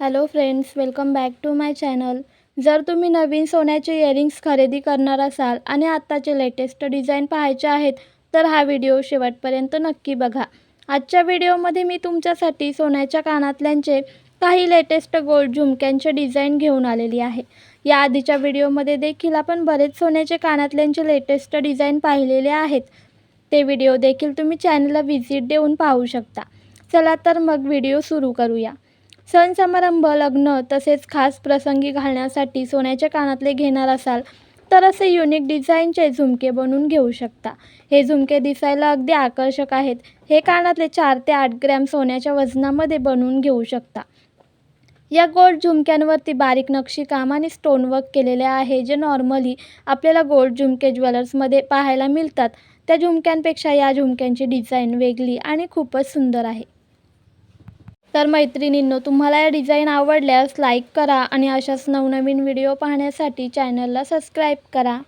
Hello friends welcome back to my channel जर तुम्ही नवीन सोन्याचे इयरिंग्स खरेदी करणार असाल आणि आत्ताचे लेटेस्ट डिझाईन पाहायचे आहेत तर हा व्हिडिओ शेवटपर्यंत नक्की बघा. आजच्या व्हिडिओमध्ये मी तुमच्यासाठी सोन्याच्या कानातल्यांचे काही लेटेस्ट गोल्ड झुमक्यांचे डिझाईन घेऊन आलेली आहे. या आधीच्या व्हिडिओमध्ये देखील आपण बरेच सोन्याचे कानातल्यांचे लेटेस्ट डिझाईन पाहिलेले आहेत. ते व्हिडिओ देखील तुम्ही चॅनलला व्हिजिट देऊन पाहू शकता. चला तर मग व्हिडिओ सुरू करूया. सण समारंभ लग्न तसेच खास प्रसंगी घालण्यासाठी सोन्याचे कानातले घेणार असाल तर असे युनिक डिझाईनचे झुमके बनवून घेऊ शकता. हे झुमके दिसायला अगदी आकर्षक आहेत. हे कानातले चार ते आठ ग्रॅम सोन्याच्या वजनामध्ये बनवून घेऊ शकता. या गोल्ड झुमक्यांवरती बारीक नक्षीकाम आणि स्टोनवर्क केलेले आहे जे नॉर्मली आपल्याला गोल्ड झुमके ज्वेलर्समध्ये पाहायला मिळतात. त्या झुमक्यांपेक्षा या झुमक्यांची डिझाईन वेगळी आणि खूपच सुंदर आहे. तर मैत्रिणींनो तुम्हाला या डिझाईन आवडल्यास लाईक करा आणि अशाच नवनवीन व्हिडिओ पाहण्यासाठी चॅनलला सबस्क्राईब करा.